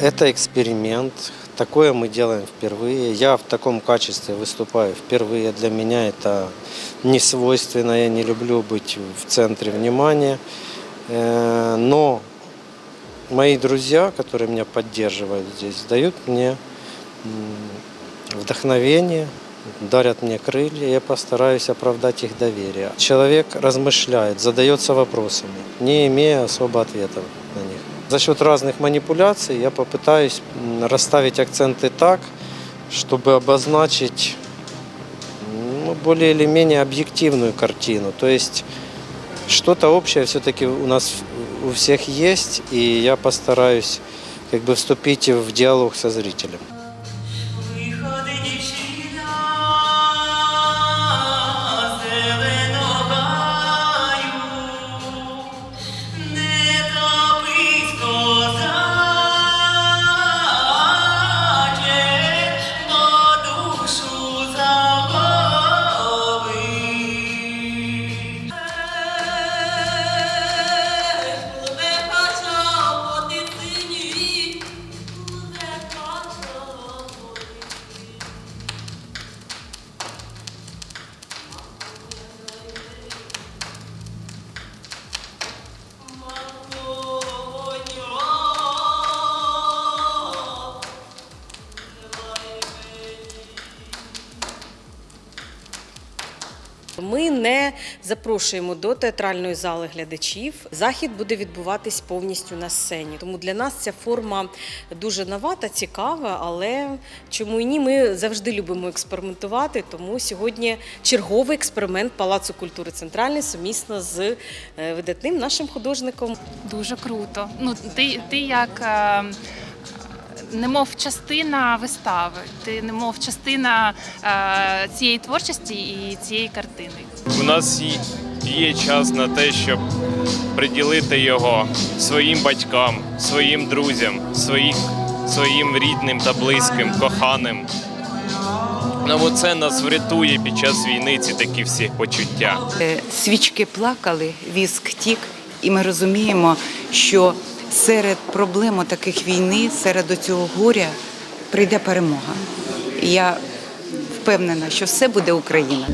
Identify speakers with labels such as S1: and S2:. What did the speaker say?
S1: Это эксперимент. Такое мы делаем впервые. Я в таком качестве выступаю впервые. Для меня это не свойственно. Я не люблю быть в центре внимания. Э, но мои друзья, которые меня поддерживают здесь, дают мне вдохновение, дарят мне крылья, я постараюсь оправдать их доверие. Человек размышляет, задается вопросами, не имея особо ответов на них. За счет разных манипуляций я попытаюсь расставить акценты так, чтобы обозначить ну, более или менее объективную картину. То есть что-то общее все-таки у нас у всех есть, и я постараюсь как бы вступить в диалог со зрителем.
S2: Ми не запрошуємо до театральної зали глядачів. Захід буде відбуватись повністю на сцені. Тому для нас ця форма дуже нова та цікава, але чому і ні, ми завжди любимо експериментувати. Тому сьогодні черговий експеримент Палацу культури Центральний сумісно з е, видатним нашим художником.
S3: Дуже круто. Ну, ти, ти як е, немов частина вистави, ти немов частина е, цієї творчості і цієї картини.
S4: У нас є- час на те, щоб приділити його своїм батькам, своїм друзям, своїм, своїм рідним та близьким, коханим. Ну, це нас врятує під час війни ці такі всі почуття.
S5: Е, Свічки плакали, віск тік, і ми розуміємо, що серед проблем таких війни, серед цього горя прийде перемога. Я впевнена, що все буде Україна.